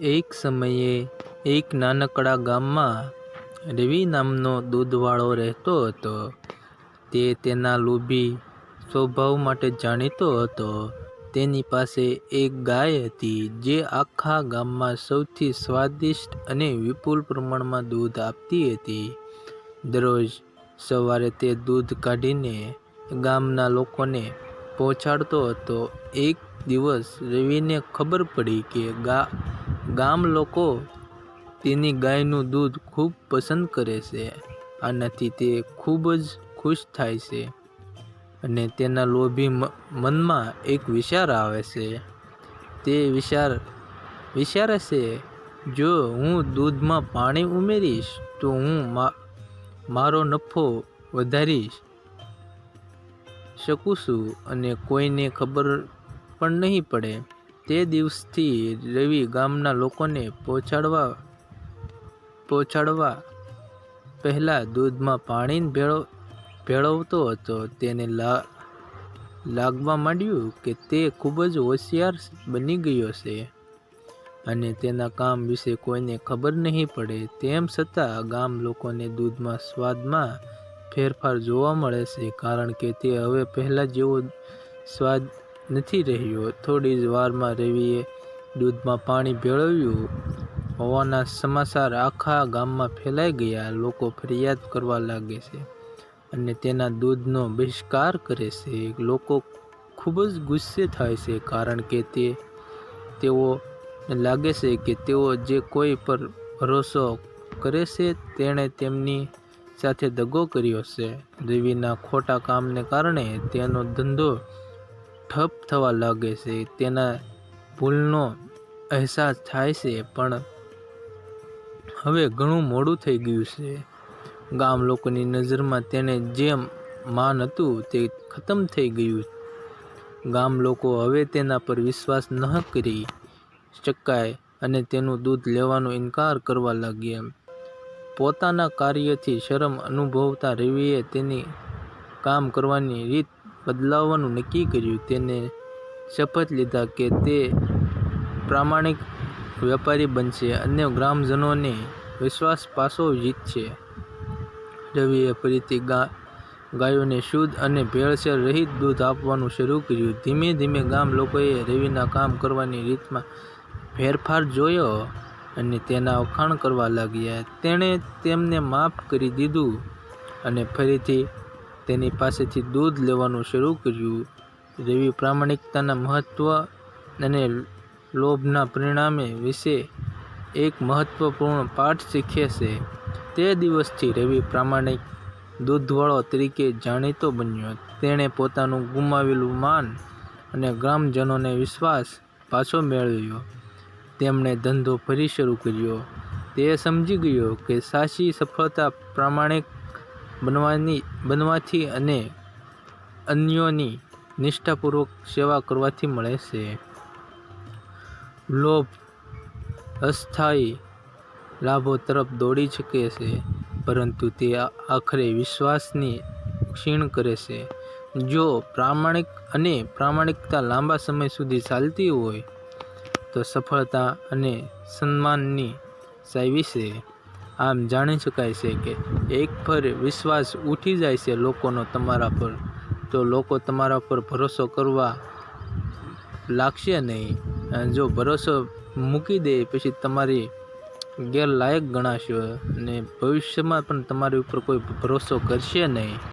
એક સમયે એક નાનકડા ગામમાં રવિ નામનો દૂધવાળો રહેતો હતો. તે તેના લોભી સ્વભાવ માટે જાણીતો હતો. તેની પાસે એક ગાય હતી જે આખા ગામમાં સૌથી સ્વાદિષ્ટ અને વિપુલ પ્રમાણમાં દૂધ આપતી હતી. દરરોજ સવારે તે દૂધ કાઢીને ગામના લોકોને પહોંચાડતો હતો. એક દિવસ રવિને ખબર પડી કે ગામલોકો તેની ગાયનું દૂધ ખૂબ પસંદ કરે છે. આનાથી તે ખૂબ જ ખુશ થાય છે અને તેના લોભી મનમાં એક વિચાર આવે છે. તે વિચારે છે, "જો હું દૂધમાં પાણી ઉમેરીશ તો હું મારો નફો વધારી શકું છું અને કોઈને ખબર પણ નહીં પડે." તે દિવસથી રવિ ગામના લોકોને પહોંચાડવા પહોંચાડવા પહેલાં દૂધમાં પાણી ભેળવતો હતો. તેને લા, લાગવા માંડ્યું કે તે ખૂબ જ હોશિયાર બની ગયો છે અને તેના કામ વિશે કોઈને ખબર નહીં પડે. તેમ છતાં ગામ લોકોને દૂધમાં સ્વાદમાં ફેરફાર જોવા મળે છે, કારણ કે તે હવે પહેલાં જેવો સ્વાદ નથી રહ્યો. થોડી જ વારમાં રવિએ દૂધમાં પાણી ભેળવ્યું હોવાના સમાચાર આખા ગામમાં ફેલાઈ ગયા. લોકો ફરિયાદ કરવા લાગે છે અને તેના દૂધનો બહિષ્કાર કરે છે. લોકો ખૂબ જ ગુસ્સે થાય છે કારણ કે તે, તેઓ લાગે છે કે તેઓ જે કોઈ પર ભરોસો કરે છે તેણે તેમની સાથે દગો કર્યો છે. રવિના ખોટા કામને કારણે તેનો ધંધો ઠપ થવા લાગે છે. તેના ભૂલનો અહેસાસ થાય છે, પણ હવે ઘણું મોડું થઈ ગયું છે. ગામ લોકોની નજરમાં તેને જે માન હતું, તે ખતમ થઈ ગયું. ગામ લોકો હવે તેના પર વિશ્વાસ ન કરી શકાય અને તેનું દૂધ લેવાનો ઇનકાર કરવા લાગ્યા. પોતાના કાર્યથી શરમ અનુભવતા રવિએ તેની કામ કરવાની રીત બદલવાનું નક્કી કર્યું. તેને શપથ લીધા કે તે પ્રામાણિક વેપારી બનશે અને ગ્રામજનોને વિશ્વાસ પાછો જીતશે. રવિએ ફરીથી ગાયોને શુદ્ધ અને ભેળસેળ રહિત દૂધ આપવાનું શરૂ કર્યું. ધીમે ધીમે ગામ લોકોએ રવિના કામ કરવાની રીતમાં ફેરફાર જોયો અને તેના વખાણ કરવા લાગ્યા. તેણે તેમને માફ કરી દીધું અને ફરીથી તેની પાસેથી દૂધ લેવાનું શરૂ કર્યું. રવિ પ્રામાણિકતાના મહત્ત્વ અને લોભના પરિણામે વિશે એક મહત્વપૂર્ણ પાઠ શીખે છે. તે દિવસથી રવિ પ્રામાણિક દૂધવાળો તરીકે જાણીતો બન્યો. તેણે પોતાનું ગુમાવેલું માન અને ગ્રામજનોને વિશ્વાસ પાછો મેળવ્યો. તેમણે ધંધો ફરી શરૂ કર્યો. તે સમજી ગયો કે સાચી સફળતા પ્રામાણિક બનવાથી અને અન્યોની નિષ્ઠાપૂર્વક સેવા કરવાથી મળે છે. લોભ, અસ્થાયી લાભો તરફ દોડી શકે છે, પરંતુ તે આખરે વિશ્વાસની ક્ષીણ કરે છે. જો પ્રામાણિક અને પ્રામાણિકતા લાંબા સમય સુધી ચાલતી હોય, તો સફળતા અને સન્માનની સાવી છે. આમ જાણી શકાય છે કે એક એકવાર વિશ્વાસ ઉઠી જાય છે લોકોનો તમારા પર, તો લોકો તમારા પર ભરોસો કરવા લાગશે નહીં. જો ભરોસો મૂકી દે પછી તમારી ગેરલાયક ગણાશે અને ભવિષ્યમાં પણ તમારી ઉપર કોઈ ભરોસો કરશે નહીં.